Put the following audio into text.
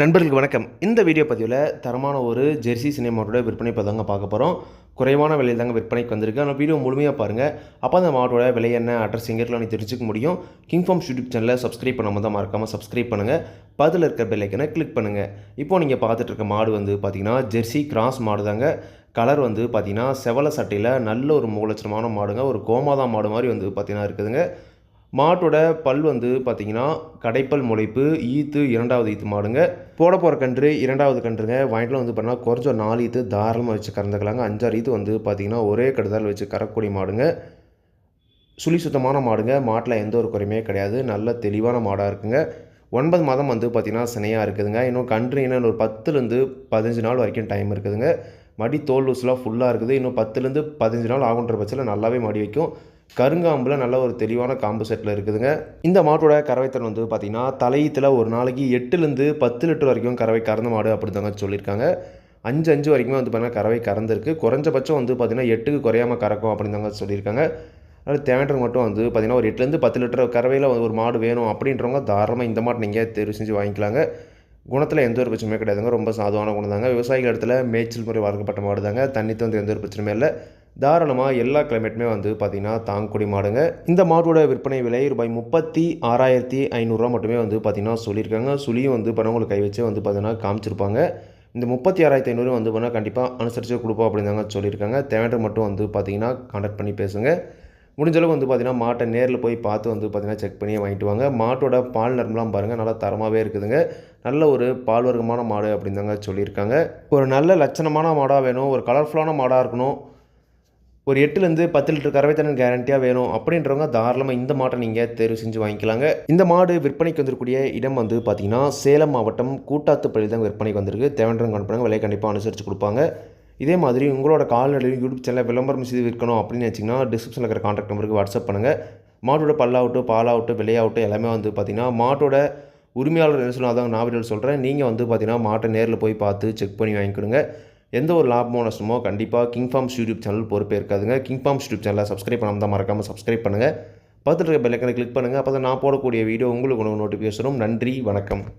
நண்பர்களுக்கு வணக்கம். இந்த வீடியோ பதிவில் தரமான ஒரு ஜெர்சி சினிமாவோட விற்பனை இப்போ தாங்க பார்க்க போகிறோம் குறைவான விலையில் தாங்க விற்பனைக்கு வந்திருக்கு. ஆனால் வீடியோ முழுமையாக பாருங்கள் அப்போ அந்த மாட்டோட விலை என்ன அட்ரஸ் எங்கேருக்கலாம் நீ தெரிஞ்சுக்க முடியும். கிங்ஃபார்ம் யூடியூப் சேனலை சப்ஸ்கிரைப் பண்ணாமல் தான் மறக்காமல் சப்ஸ்கிரைப் பண்ணுங்கள் பதில் இருக்கிற பெல்லைக்கனை கிளிக் பண்ணுங்கள் இப்போது நீங்கள் பார்த்துட்டு இருக்க மாடு வந்து பார்த்தீங்கன்னா ஜெர்சி கிராஸ் மாடு தாங்க. கலர் வந்து பார்த்தீங்கன்னா செவல சட்டையில் நல்ல ஒரு மூலச்சரமான மாடுங்க. ஒரு கோமாதா மாடு மாதிரி வந்து பார்த்தீங்கன்னா இருக்குதுங்க. மாட்டோட பல் வந்து பார்த்தீங்கன்னா கடைப்பல் முளைப்பு ஈத்து இரண்டாவது ஈத்து மாடுங்க. போட போகிற கன்று இரண்டாவது கன்றுங்க. வாங்கிட்டு வந்து பார்த்தீங்கன்னா குறைஞ்ச நாலு ஈத்து தாராளமாக வச்சு கறந்துக்கலாங்க. அஞ்சாறு ஈத்து வந்து பார்த்திங்கன்னா ஒரே கடுதால் வச்சு கறக்கூடிய மாடுங்க. சுழி சுத்தமான மாடுங்க. மாட்டில் எந்த ஒரு குறையுமே கிடையாது. நல்ல தெளிவான மாடாக இருக்குங்க. ஒன்பது மாதம் வந்து பார்த்திங்கன்னா சினையாக இருக்குதுங்க. இன்னும் கன்று இன்னும் ஒரு பத்துலேருந்து பதினஞ்சு நாள் வரைக்கும் டைம் இருக்குதுங்க. மடி தோல் லூஸ்லாம் ஃபுல்லாக இருக்குது. இன்னும் பத்துலேருந்து பதினஞ்சு நாள் ஆகுன்ற பட்சத்தில் நல்லாவே மடி வைக்கும். கருங்காம்பில் நல்ல ஒரு தெளிவான காம்பு செட்டில் இருக்குதுங்க. இந்த மாட்டோட கறவைத்தன் வந்து பார்த்திங்கன்னா தலையத்தில் ஒரு நாளைக்கு எட்டுலேருந்து பத்து லிட்டர் வரைக்கும் கறவை கறந்த மாடு அப்படி தாங்க சொல்லியிருக்காங்க. அஞ்சு அஞ்சு வரைக்குமே வந்து பார்த்தீங்கன்னா கறவை கறந்துருக்கு. குறைஞ்சபட்சம் வந்து பார்த்திங்கன்னா எட்டுக்கு குறையாமல் கறக்கும் அப்படின்னு தாங்க சொல்லியிருக்காங்க. அதனால் தேவையான மட்டும் வந்து பார்த்திங்கன்னா ஒரு எட்டுலேருந்து பத்து லிட்டர் கறவையில் ஒரு மாடு வேணும் அப்படின்றவங்க தாராளமாக இந்த மாட்டை நீங்கள் தெரிவு செஞ்சு வாங்கிக்கலாங்க. குணத்தில் எந்த ஒரு பிரச்சனையுமே கிடையாதுங்க. ரொம்ப சாதுவான குணம் தாங்க. விவசாயிகள் இடத்துல மேய்ச்சல் முறை வளர்க்கப்பட்ட மாடு தாங்க தண்ணி தந்து எந்த ஒரு பிரச்சனையுமே இல்லை. தாராளமாக எல்லா கிளைமேட்டுமே வந்து பார்த்திங்கன்னா தாங்கக்கூடிய மாடுங்க. இந்த மாட்டோட விற்பனை விலை ரூபாய் முப்பத்தி ஆறாயிரத்தி ஐநூறுரூவா மட்டுமே வந்து பார்த்திங்கன்னா சொல்லியிருக்காங்க. சுழியும் வந்து பணவங்களை கை வச்சே வந்து பார்த்திங்கன்னா காமிச்சிருப்பாங்க. இந்த முப்பத்தி ஆறாயிரத்தி ஐநூறு வந்து பண்ணால் கண்டிப்பாக அனுசரித்து கொடுப்போம் அப்படின்னு சொல்லியிருக்காங்க. தேவையான மட்டும் வந்து பார்த்திங்கன்னா கான்டாக்ட் பண்ணி பேசுங்க. முடிஞ்சளவு வந்து பார்த்திங்கன்னா மாட்டை நேரில் போய் பார்த்து வந்து பார்த்திங்கன்னா செக் பண்ணி வாங்கிட்டு வாங்க. மாட்டோட பால் நரம்புலாம் பாருங்கள் நல்லா தரமாகவே இருக்குதுங்க. நல்ல ஒரு பால் வர்க்கமான மாடு அப்படின்னு தாங்க சொல்லியிருக்காங்க. ஒரு நல்ல லட்சணமான மாடாக வேணும் ஒரு கலர்ஃபுல்லான மாடாக இருக்கணும். ஒரு எட்டுலேருந்து பத்து லிட்டர் கறவைத்தனம் கேரண்டியாக வேணும். அப்படின்றவங்க தாராளமாக இந்த மாட்டை நீங்கள் தேர்வு செஞ்சு வாங்கிக்கலாங்க. இந்த மாடு விற்பனைக்கு வந்திருக்கூடிய இடம் வந்து பார்த்திங்கன்னா சேலம் மாவட்டம் கூட்டாத்துப்பள்ளி தான் விற்பனைக்கு வந்திருக்கு. தேவையான கண்டுப்பாங்க விலை கண்டிப்பாக அனுசரித்து கொடுப்பாங்க. இதே மாதிரி உங்களோட கால்நடையும் யூடியூப் சேனலில் விளம்பரம் செய்து விற்கணும் அப்படின்னு நினச்சிங்கன்னா டிஸ்கிரிப்ஷனில் இருக்கிற கான்டாக்ட் நம்பருக்கு வாட்ஸ்அப் பண்ணுங்கள் மாட்டோட பல்லாகட்டும் பாலாகட்டும் விலையாகட்டும் எல்லாமே வந்து பார்த்திங்கன்னா மாட்டோட உரிமையாளர் என்ன சொன்னால் அதான் நான் வீடியோ சொல்கிறேன் நீங்கள் வந்து பார்த்திங்கன்னா மாட்டை நேரில் போய் பார்த்து செக் பண்ணி வாங்கிக்கொடுங்க. எந்த ஒரு லாபமோ நஷ்டமோ கண்டிப்பாக கிங் ஃபார்ம்ஸ் யூடியூப் சேனல் பொறுப்பே இருக்காதுங்க கிங் ஃபார்ம்ஸ் யூடியூப் சேனலை சப்ஸ்கிரைப் பண்ணாமல் தான் மறக்காமல் சப்ஸ்கிரைப் பண்ணுங்கள் பார்த்துட்டு இருக்க பெல்லைக்கனை கிளிக் பண்ணுங்கள் அப்போ தான் நான் போடக்கூடிய வீடியோ உங்களுக்கு உணவு நோட்டிஃபிகேஷனும் நன்றி வணக்கம்.